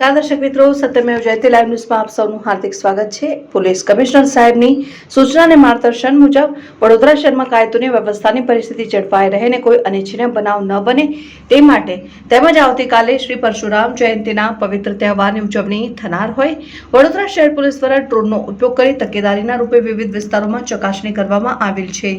દર્શક મિત્રો, સત્યમેવ જયતે લાઈવ ન્યૂઝમાં આપ સૌનું હાર્દિક સ્વાગત છે. પોલીસ કમિશનર સાહેબની સૂચના અને માર્ગદર્શન મુજબ વડોદરા શહેરમાં કાયદોની વ્યવસ્થાની પરિસ્થિતિ જળવાઈ રહે ને કોઈ અનિચ્છનીય બનાવ ન બને તે માટે તેમજ આવતીકાલે શ્રી પરશુરામ જયંતિના પવિત્ર તહેવારની ઉજવણી થનાર હોય. વડોદરા શહેર પોલીસ દ્વારા ડ્રોનનો ઉપયોગ કરી તકેદારીના રૂપે વિવિધ વિસ્તારોમાં ચકાસણી કરવામાં આવેલ છે.